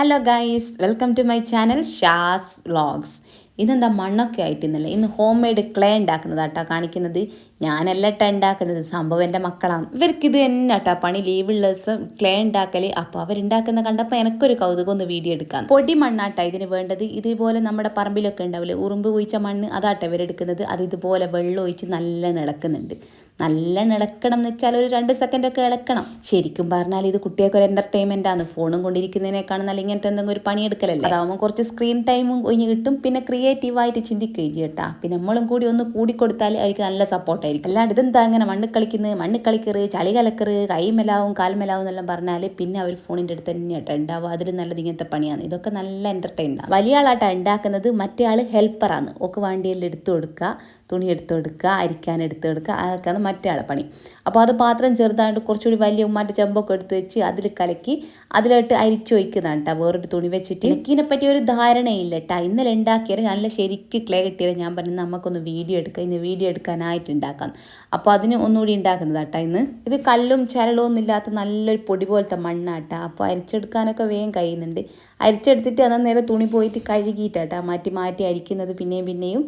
Hello guys welcome to my channel Shaz vlogs ഇതെന്താ മണ്ണൊക്കെ ആയിട്ടിന്നല്ലേ ഇന്ന് ഹോം മെയ്ഡ് ക്ലേ ഉണ്ടാക്കുന്നതാട്ടാ കാണിക്കുന്നത്. ഞാനല്ല കേട്ടോ ഉണ്ടാക്കുന്നത് സംഭവം എന്റെ മക്കളാണ്. ഇവർക്ക് ഇത് തന്നെ കേട്ടോ പണി. ലീവുള്ള ദിവസം ക്ലേ ഉണ്ടാക്കൽ അപ്പോൾ അവരുണ്ടാക്കുന്ന കണ്ടപ്പോൾ എനിക്കൊരു കൗതുകം ഒന്ന് വീഡിയോ എടുക്കാം പൊടി മണ്ണാട്ട ഇതിന് വേണ്ടത്. ഇതുപോലെ നമ്മുടെ പറമ്പിലൊക്കെ ഉണ്ടാവില്ലേ ഉറുമ്പ് കുഴിച്ച മണ്ണ് അതാട്ടോ ഇവരെടുക്കുന്നത് അത് ഇതുപോലെ വെള്ളം ഒഴിച്ച് നല്ല ഇളക്കുന്നുണ്ട് നല്ല ഇളക്കണം എന്ന് വെച്ചാൽ ഒരു രണ്ട് സെക്കൻഡൊക്കെ ഇളക്കണം ശരിക്കും പറഞ്ഞാൽ ഇത് കുട്ടികൾക്ക് ഒരു എന്റർടൈൻമെന്റ് ആണ്. ഫോണും കൊണ്ടിരിക്കുന്നതിനേക്കാളും നല്ല ഇങ്ങനത്തെ എന്തെങ്കിലും ഒരു പണിയെടുക്കലല്ലേ അതാവുമ്പോൾ കുറച്ച് സ്ക്രീൻ ടൈമും ഒഴിഞ്ഞ് കിട്ടും. പിന്നെ ക്രിയേറ്റീവായിട്ട് ചിന്തിക്കുകയും ചെയ്യട്ടാ പിന്നെ നമ്മളും കൂടി ഒന്ന് കൂടിക്കൊടുത്താൽ അവർക്ക് നല്ല സപ്പോർട്ടായിരിക്കും അല്ലാണ്ട് ഇതെന്താ അങ്ങനെ മണ്ണ് കളിക്കുന്നത്? മണ്ണ് കളിക്കറ് ചളി കലക്കറ് കൈമലാവും കാൽമലാവും എന്നെല്ലാം പറഞ്ഞാൽ പിന്നെ അവർ ഫോണിന്റെ അടുത്ത് തന്നെയാട്ടോ ഉണ്ടാവുക. അതിൽ നല്ലത് ഇങ്ങനത്തെ പണിയാണ്. ഇതൊക്കെ നല്ല എന്റർടൈനാണ് വലിയ ആളാട്ടാ ഉണ്ടാക്കുന്നത്. മറ്റേ ആൾ ഹെൽപ്പറാണ് ഒക്കെ വണ്ടിയെല്ലാം എടുത്തു കൊടുക്കുക. തുണി എടുത്ത് കൊടുക്കുക അരിക്കാൻ എടുത്ത് കൊടുക്കുക അതൊക്കെയാണ് മറ്റേ ആളെ പണി. അപ്പോൾ അത് പാത്രം ചെറുതായിട്ട് കുറച്ചുകൂടി വലിയ ഉമ്മാന്റെ ചെമ്പൊക്കെ എടുത്ത് വെച്ച് അതിൽ കലക്കി അതിലോട്ട് അരിച്ചു വയ്ക്കുന്നതാണ് കേട്ടോ വേറൊരു തുണി വെച്ചിട്ട്. എനിക്കിതിനെ പറ്റി ഒരു ധാരണയില്ല കേട്ടോ ഇന്നലെ ഉണ്ടാക്കിയാൽ നല്ല ശരിക്ക് ക്ലേ കിട്ടിയാൽ ഞാൻ പറഞ്ഞു നമുക്കൊന്ന് വീഡിയോ എടുക്കാം. ഇന്ന് വീഡിയോ എടുക്കാനായിട്ട് ഉണ്ടാക്കാം. അപ്പോൾ അതിന് ഒന്നുകൂടി ഉണ്ടാക്കുന്നത് കേട്ടോ ഇന്ന്. ഇത് കല്ലും ചരളവും ഒന്നും ഇല്ലാത്ത നല്ലൊരു പൊടി പോലത്തെ മണ്ണാട്ടാ അപ്പോൾ അരിച്ചെടുക്കാനൊക്കെ വേഗം കഴിയുന്നുണ്ട്. അരിച്ചെടുത്തിട്ട് അന്നേരം നേരെ തുണി പോയിട്ട് കഴുകിയിട്ടാട്ടാ മാറ്റി മാറ്റി അരിക്കുന്നത് പിന്നെയും പിന്നെയും.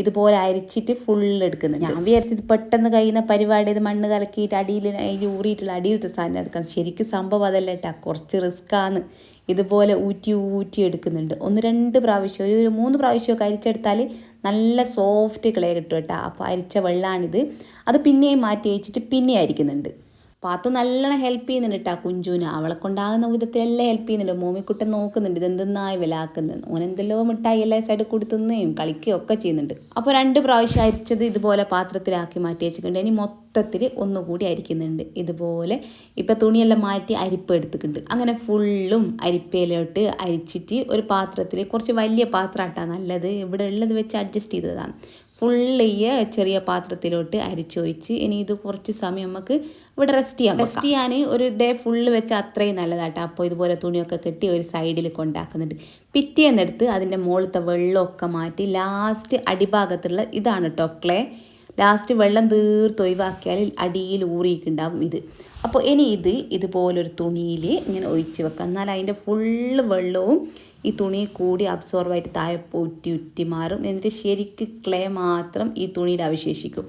ഇതുപോലെ അരിച്ചിട്ട് ഫുൾ എടുക്കുന്നത്. ഞാൻ വിചാരിച്ചത് പെട്ടെന്ന് കഴിയുന്ന പരിപാടി ഇത് മണ്ണ് കലക്കിയിട്ട് അടിയിൽ അതിൽ ഊറിയിട്ടുള്ള അടിയിലത്തെ സാധനം എടുക്കാം. ശരിക്കും സംഭവം അതല്ല കേട്ടാ. കുറച്ച് റിസ്ക്കാണ് ഇതുപോലെ ഊറ്റി ഊറ്റി എടുക്കുന്നുണ്ട്. ഒന്ന് രണ്ട് പ്രാവശ്യം ഒരു ഒരു മൂന്ന് പ്രാവശ്യമൊക്കെ അരിച്ചെടുത്താൽ നല്ല സോഫ്റ്റ് ക്ലേ കിട്ടും കേട്ടോ. അപ്പോൾ അരിച്ച വെള്ളമാണിത് അത് പിന്നെയും മാറ്റി അയച്ചിട്ട് പിന്നെ അരിക്കുന്നുണ്ട്. പാത്തു നല്ലോണം ഹെൽപ്പ് ചെയ്യുന്നുണ്ട് കേട്ടോ കുഞ്ചുവിന്. അവളെ കൊണ്ടാകുന്ന വിധത്തിലെല്ലാം ഹെൽപ്പ് ചെയ്യുന്നുണ്ട്. മോമിക്കുട്ടൻ നോക്കുന്നുണ്ട്. ഇതെന്തെന്നായി വിലാക്കുന്നത് ഓൻ എന്തെല്ലോ മിഠായി എല്ലാ സൈഡ് കൊടുത്തുന്നേയും കളിക്കുകയും ഒക്കെ ചെയ്യുന്നുണ്ട്. അപ്പോൾ രണ്ട് പ്രാവശ്യം അരിച്ചത് ഇതുപോലെ പാത്രത്തിലാക്കി മാറ്റി വെച്ചിട്ടുണ്ട്. ഇനി മൊത്തത്തിൽ ഒന്നുകൂടി അരിക്കുന്നുണ്ട്. ഇതുപോലെ ഇപ്പം തുണിയെല്ലാം മാറ്റി അരിപ്പ് എടുത്തിട്ടുണ്ട്. അങ്ങനെ ഫുള്ളും അരിപ്പയിലോട്ട് അരിച്ചിട്ട് ഒരു പാത്രത്തിൽ കുറച്ച് വലിയ പാത്രമാട്ടാണ് നല്ലത്. ഇവിടെ ഉള്ളത് വെച്ച് അഡ്ജസ്റ്റ് ചെയ്തതാണ്. ഫുള്ള് ഈ ചെറിയ പാത്രത്തിലോട്ട് അരിച്ചൊഴിച്ച് ഇനി ഇത് കുറച്ച് സമയം നമുക്ക് ഇവിടെ റെസ്റ്റ് ചെയ്യാം റെസ്റ്റ് ചെയ്യാൻ ഒരു ഡേ ഫുള്ള് വെച്ച് അത്രയും നല്ലതാട്ടോ. അപ്പോൾ ഇതുപോലെ തുണിയൊക്കെ കെട്ടി ഒരു സൈഡിൽ കൊണ്ടാക്കുന്നുണ്ട്. പിറ്റേന്നെടുത്ത് അതിന്റെ മുകളിലത്തെ വെള്ളമൊക്കെ മാറ്റി ലാസ്റ്റ് അടിഭാഗത്തുള്ള ഇതാണ് കേട്ടോ ക്ലേ ലാസ്റ്റ് വെള്ളം തീർത്ത് ഒഴിവാക്കിയാൽ അടിയിൽ ഊറിയിട്ടുണ്ടാവും ഇത്. അപ്പോൾ ഇനി ഇത് ഇതുപോലൊരു തുണിയിൽ ഇങ്ങനെ ഒഴിച്ച് വെക്കാം എന്നാൽ അതിന്റെ ഫുള്ള് വെള്ളവും ഈ തുണി കൂടി അബ്സോർവായിട്ട് താഴെ ഉറ്റി ഉറ്റി മാറും. എന്നിട്ട് ശരിക്ക് ക്ലേ മാത്രം ഈ തുണിയിൽ അവശേഷിക്കും.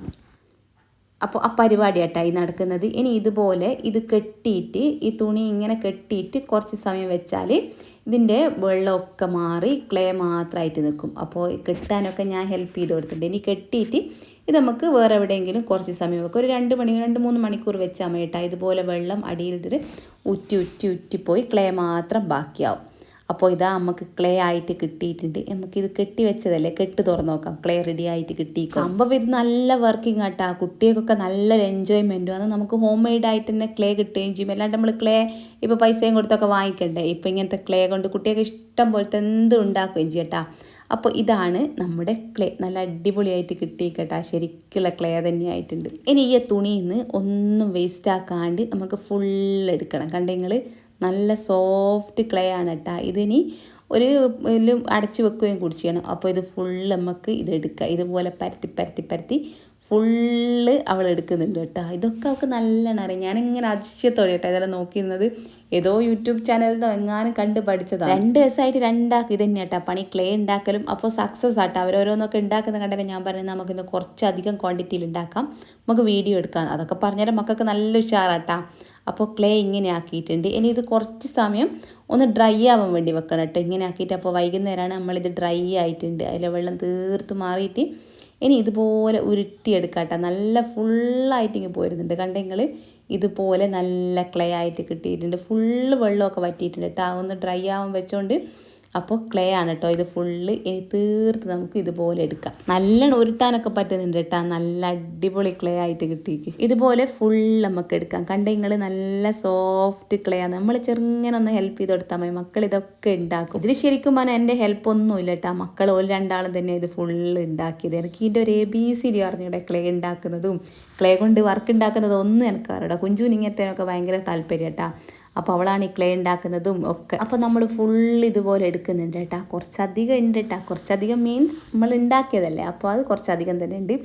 അപ്പോൾ ആ പരിപാടിയായിട്ടായി നടക്കുന്നത്. ഇനി ഇതുപോലെ ഇത് കെട്ടിയിട്ട് ഈ തുണി ഇങ്ങനെ കെട്ടിയിട്ട് കുറച്ച് സമയം വെച്ചാൽ ഇതിന്റെ വെള്ളമൊക്കെ മാറി ക്ലേ മാത്രമായിട്ട് നിൽക്കും. അപ്പോൾ കെട്ടാനൊക്കെ ഞാൻ ഹെൽപ്പ് ചെയ്ത് കൊടുത്തിട്ടുണ്ട്. ഇനി കെട്ടിയിട്ട് ഇത് നമുക്ക് വേറെ എവിടെയെങ്കിലും കുറച്ച് സമയം വെക്കും. ഒരു രണ്ട് മണി രണ്ട് മൂന്ന് മണിക്കൂർ വെച്ചാൽ മതി കേട്ടോ. ഇതുപോലെ വെള്ളം അടിയിൽ ഉറ്റി ഉറ്റി ഉറ്റിപ്പോയി ക്ലേ മാത്രം ബാക്കിയാവും. അപ്പോൾ ഇതാ നമുക്ക് ക്ലേ ആയിട്ട് കിട്ടിയിട്ടുണ്ട്. നമുക്ക് ഇത് കെട്ടി വെച്ചതല്ലേ? കെട്ട് തുറന്ന് നോക്കാം. ക്ലേ റെഡി ആയിട്ട് കിട്ടി സംഭവം ഇത് നല്ല വർക്കിംഗ് ആട്ടാ. കുട്ടികൾക്കൊക്കെ നല്ലൊരു എൻജോയ്മെന്റും അത് നമുക്ക് ഹോം മെയ്ഡ് ആയിട്ട് തന്നെ ക്ലേ കിട്ടുകയും ചെയ്യും. അല്ലാണ്ട് നമ്മൾ ക്ലേ ഇപ്പോൾ പൈസയും കൊടുത്തൊക്കെ വാങ്ങിക്കണ്ടേ? ഇപ്പോൾ ഇങ്ങനത്തെ ക്ലേ കൊണ്ട് കുട്ടികൾക്ക് ഇഷ്ടം പോലത്തെ എന്ത് ഉണ്ടാക്കുകയും ചെയ്യട്ടാ അപ്പോൾ ഇതാണ് നമ്മുടെ ക്ലേ നല്ല അടിപൊളിയായിട്ട് കിട്ടി കേട്ടാ ശരിക്കുള്ള ക്ലേ തന്നെയായിട്ടുണ്ട്. ഇനി ഈ തുണിയിൽ നിന്ന് ഒന്നും വേസ്റ്റ് ആക്കാണ്ട് നമുക്ക് ഫുൾ എടുക്കണം. കണ്ടെങ്കിൽ നല്ല സോഫ്റ്റ് ക്ലേ ആണ് കേട്ടോ ഇതിനി ഒരു ഇതിലും അടച്ച് വെക്കുകയും കൂടി ചെയ്യണം. അപ്പോൾ ഇത് ഫുള്ള് നമുക്ക് ഇതെടുക്കുക ഇതുപോലെ പരത്തി പരത്തി പരത്തി ഫുള്ള് അവൾ എടുക്കുന്നുണ്ട് കേട്ടോ ഇതൊക്കെ അവൾക്ക് നല്ലോണം അറിയാം. ഞാനിങ്ങനെ അതിശയത്തോടെ കേട്ടോ ഇതെല്ലാം നോക്കിയിരുന്നത്. ഏതോ യൂട്യൂബ് ചാനലിൽ എങ്ങാനും കണ്ട് പഠിച്ചതാണ്. രണ്ട് ദിവസമായിട്ട് രണ്ടാക്കും ഇത് തന്നെ കേട്ടോ പണി ക്ലേ ഉണ്ടാക്കലും അപ്പോൾ സക്സസ് ആട്ടോ അവരോരോന്നൊക്കെ ഉണ്ടാക്കുന്ന കണ്ടാൽ ഞാൻ പറയുന്നത് നമുക്കിന്ന് കുറച്ചധികം ക്വാണ്ടിറ്റിയിൽ ഉണ്ടാക്കാം നമുക്ക് വീഡിയോ എടുക്കാം. അതൊക്കെ പറഞ്ഞാൽ മക്കൾക്ക് നല്ല ഉഷാറാട്ടാ അപ്പോൾ ക്ലേ ഇങ്ങനെ ആക്കിയിട്ടുണ്ട്. ഇനി ഇത് കുറച്ച് സമയം ഒന്ന് ഡ്രൈ ആവാൻ വേണ്ടി വെക്കണം കേട്ടോ. ഇങ്ങനെ ആക്കിയിട്ട് അപ്പോൾ വൈകുന്നേരമാണ് നമ്മളിത് ഡ്രൈ ആയിട്ടുണ്ട്. അതിലെ വെള്ളം തീർത്ത് മാറിയിട്ട് ഇനി ഇതുപോലെ ഉരുട്ടിയെടുക്കാം കേട്ടോ. നല്ല ഫുള്ളായിട്ട് ഇങ്ങനെ പോരുന്നുണ്ട്. കണ്ടെങ്കിൽ ഇതുപോലെ നല്ല ക്ലേ ആയിട്ട് കിട്ടിയിട്ടുണ്ട്. ഫുള്ള് വെള്ളമൊക്കെ വറ്റിയിട്ടുണ്ട് കേട്ടോ. ഒന്ന് ഡ്രൈ ആവാൻ വെച്ചോണ്ട് അപ്പോൾ ക്ലേ ആണ് കേട്ടോ ഇത് ഫുള്ള് ഇനി തീർത്ത് നമുക്ക് ഇതുപോലെ എടുക്കാം. നല്ലോണം ഉരുട്ടാനൊക്കെ പറ്റുന്നുണ്ട് കേട്ടോ നല്ല അടിപൊളി ക്ലേ ആയിട്ട് കിട്ടിയിട്ട് ഇതുപോലെ ഫുൾ നമുക്ക് എടുക്കാം. കണ്ടെങ്കിൽ നല്ല സോഫ്റ്റ് ക്ലേ ആണ്. നമ്മൾ ചെറുങ്ങനെ ഒന്ന് ഹെൽപ്പ് ചെയ്ത് കൊടുത്താൽ മതി. മക്കൾ ഇതൊക്കെ ഉണ്ടാക്കും ഇതിൽ ശരിക്കും പറഞ്ഞാൽ എന്റെ ഹെൽപ്പ് ഒന്നുമില്ല കേട്ടോ മക്കൾ ഒരു രണ്ടാളും തന്നെ ഇത് ഫുള്ള് ഉണ്ടാക്കിയത് എനിക്ക് ഇതിന്റെ ഒരു എ ബി സി ഡി അറിഞ്ഞൂടെ ക്ലേ ഉണ്ടാക്കുന്നതും ക്ലേ കൊണ്ട് വർക്ക് ഉണ്ടാക്കുന്നതും ഒന്നും എനിക്ക് അറിയാം കുഞ്ചുവിന് ഇങ്ങനത്തേനൊക്കെ ഭയങ്കര താല്പര്യം കേട്ടോ അപ്പോൾ അവളാണ് ഈ ക്ലേ ഉണ്ടാക്കുന്നതും ഒക്കെ. അപ്പോൾ നമ്മൾ ഫുൾ ഇതുപോലെ എടുക്കുന്നുണ്ട് കേട്ടോ. കുറച്ചധികം ഉണ്ട് കേട്ടോ. കുറച്ചധികം മീൻസ് നമ്മൾ ഉണ്ടാക്കിയതല്ലേ അപ്പോൾ അത് കുറച്ചധികം തന്നെ ഉണ്ട്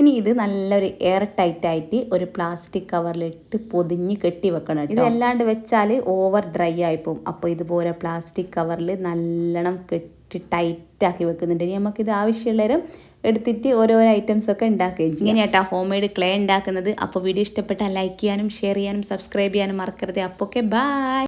ഇനി ഇത് നല്ലൊരു എയർ ടൈറ്റ് ആയിട്ട് ഒരു പ്ലാസ്റ്റിക് കവറിലിട്ട് പൊതിഞ്ഞ് കെട്ടി വെക്കണം ഇത് അല്ലാണ്ട് വെച്ചാൽ ഓവർ ഡ്രൈ ആയിപ്പോവും അപ്പോൾ ഇതുപോലെ പ്ലാസ്റ്റിക് കവറിൽ നല്ലോണം കെട്ടി ടൈറ്റ് ആക്കി വെക്കുന്നുണ്ട്. ഇനി നമുക്കിത് ആവശ്യമുള്ളവരും എടുത്തിട്ട് ഓരോരോ ഐറ്റംസ് ഒക്കെ ഉണ്ടാക്കുകയും ചെയ്യും. ഇങ്ങനെയാട്ടാ ഹോം മെയ്ഡ് ക്ലേ ഉണ്ടാക്കുന്നത്. അപ്പോൾ വീഡിയോ ഇഷ്ടപ്പെട്ടാൽ ലൈക്ക് ചെയ്യാനും ഷെയർ ചെയ്യാനും സബ്സ്ക്രൈബ് ചെയ്യാനും മറക്കരുത്. അപ്പോൾ ഓക്കെ ബൈ